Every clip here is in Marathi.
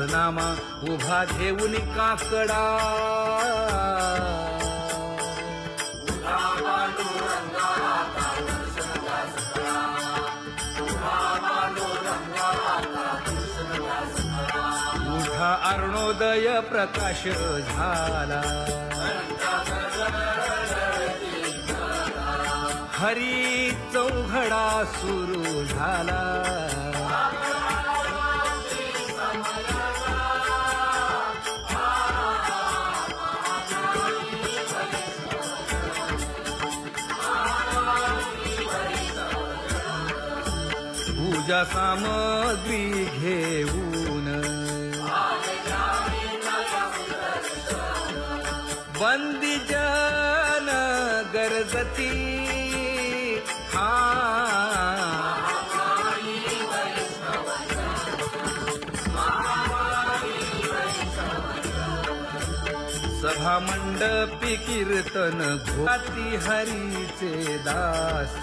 नामा उभा घेऊन काकडा. उठा अरुणोदय प्रकाश झाला. हरी चौघडा सुरू झाला. पूजा सामग्री घेऊन. बंदी जन गरजती. हा. सभा मंडपी कीर्तन घोती हरीचे दास.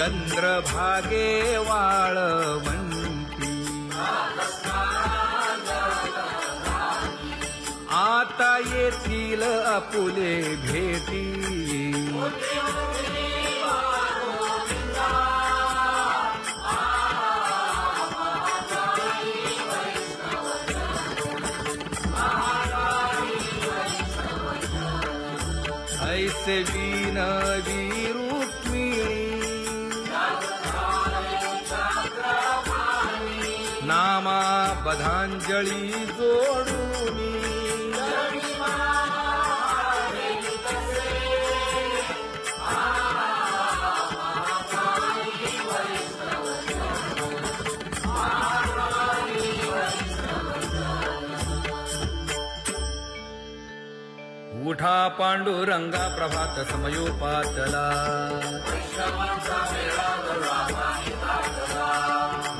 चंद्रभागे वाळवंती. आता येतील आपुले भेटी. ऐसे विनवी बी पदांजली जोडून. उठा पांडुरंगा प्रभात समयोपातला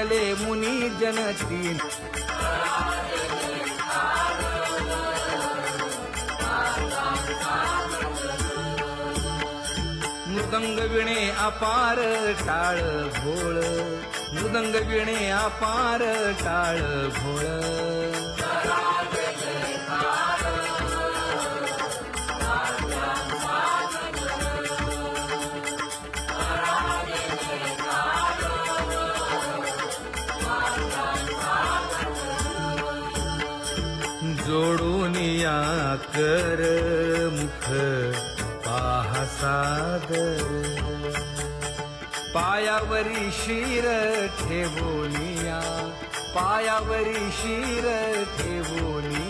आनंदले मुनी जनती मृदंग विणे अपार टाळ भोळ मृदंग विणे अपार टाळ भोळ कर मुख पाहा सादर पायावरी शिर ठेवोनिया पायावरी शिर ठेवोनिया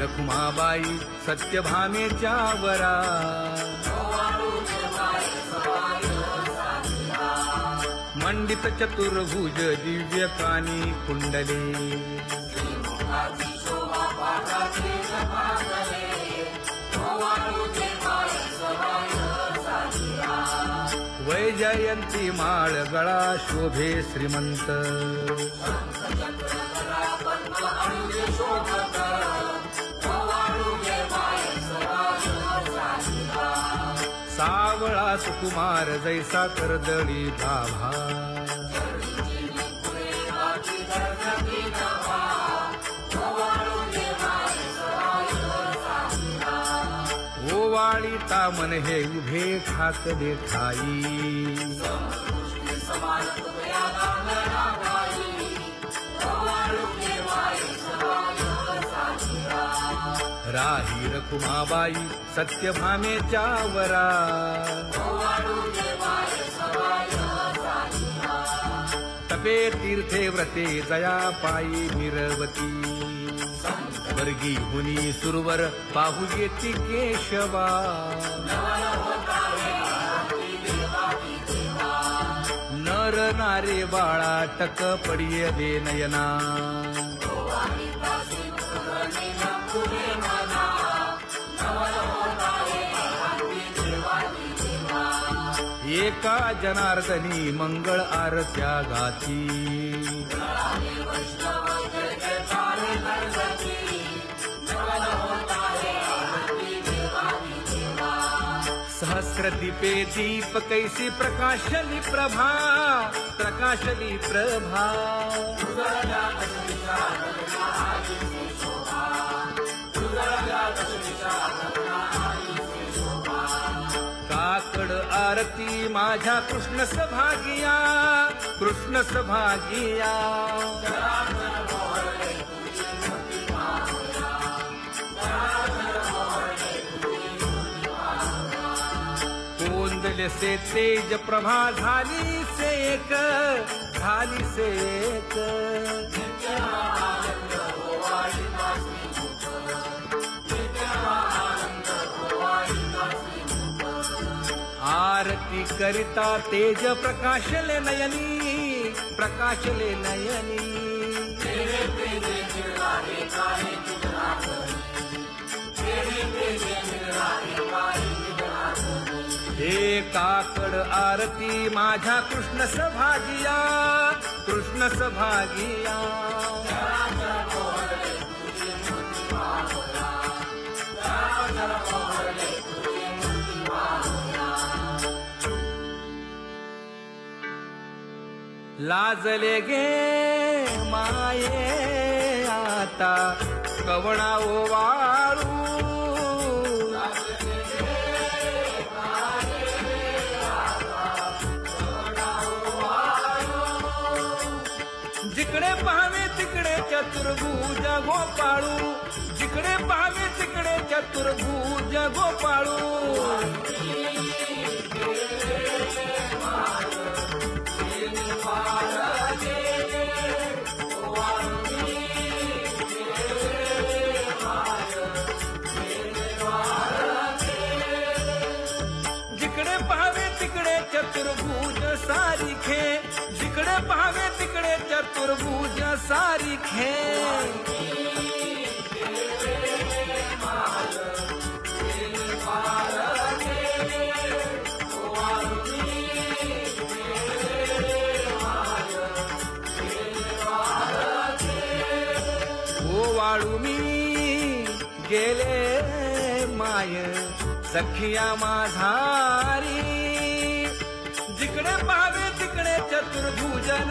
रखुमाबाई सत्यभामेच्या वरा. मंडित चतुर्भुज दिव्य कानी कुंडले. वैजयंती माळ गळा शोभे श्रीमंत. सुकुमार जैसा कर्दळी भाभा ओवाळी तामन हे उभे खात देखाई राही रखुमाबाई सत्यभामेच्या वरा तपे तीर्थे व्रते जया पायी मिरवती। वर्गी हुनी सुरवर पाहू येती केशवा। नर नारे बाळा टक पडिय दे नयना। एका जनार्दनी मंगळ आरत्या गाती। सहस्र दीपे दीप कैसी प्रकाशली प्रभा प्रकाशली प्रभा। माझ्या कृष्ण सभागिया कृष्ण सभागिया। से तेज प्रभा झाली से एक झाली से एक। आरती करिता तेज प्रकाशले नयनी प्रकाशले नयनी। काकड आरती माझ्या कृष्ण सभागिया कृष्ण सभागिया लाजले गे माये आता कवणा ओवाळू जिकडे पाहावे तिकडे चतुर्भुज गोपाळू. जिकडे पाहावे तिकडे चतुर्भुज गोपाळू. तुरबूज सारखे वाळू मी गेले माय सखिया माझारी. जिकडे पावे तिकडे चतुर्भुजन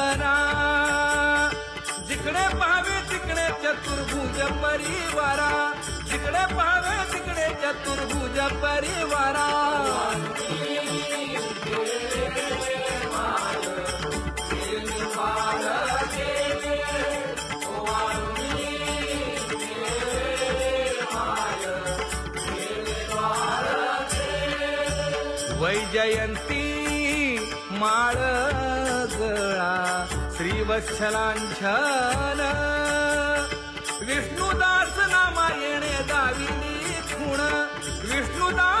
परिवारा जिकडे पावे तिकडे चतुर्भुज परिवारा. वैजयंती माळ गळा श्रीवत्सलांछन उपासना मायेने दाविली खूण. विष्णुदा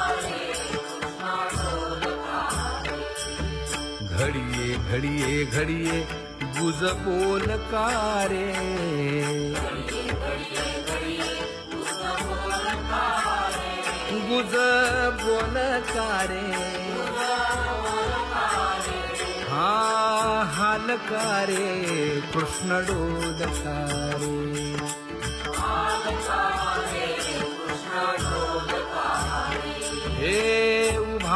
घडिये घडिये गुज बोल कारे। गुज बोल कारे। हा हालकारे कृष्ण डोलकारे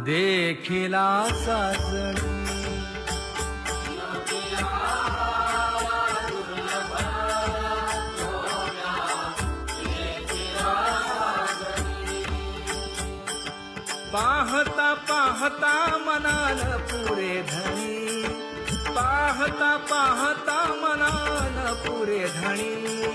देखिला साजणी पाहता पाहता मनाल पुरे धनी. पाहता पाहता मनाल पुरे धणी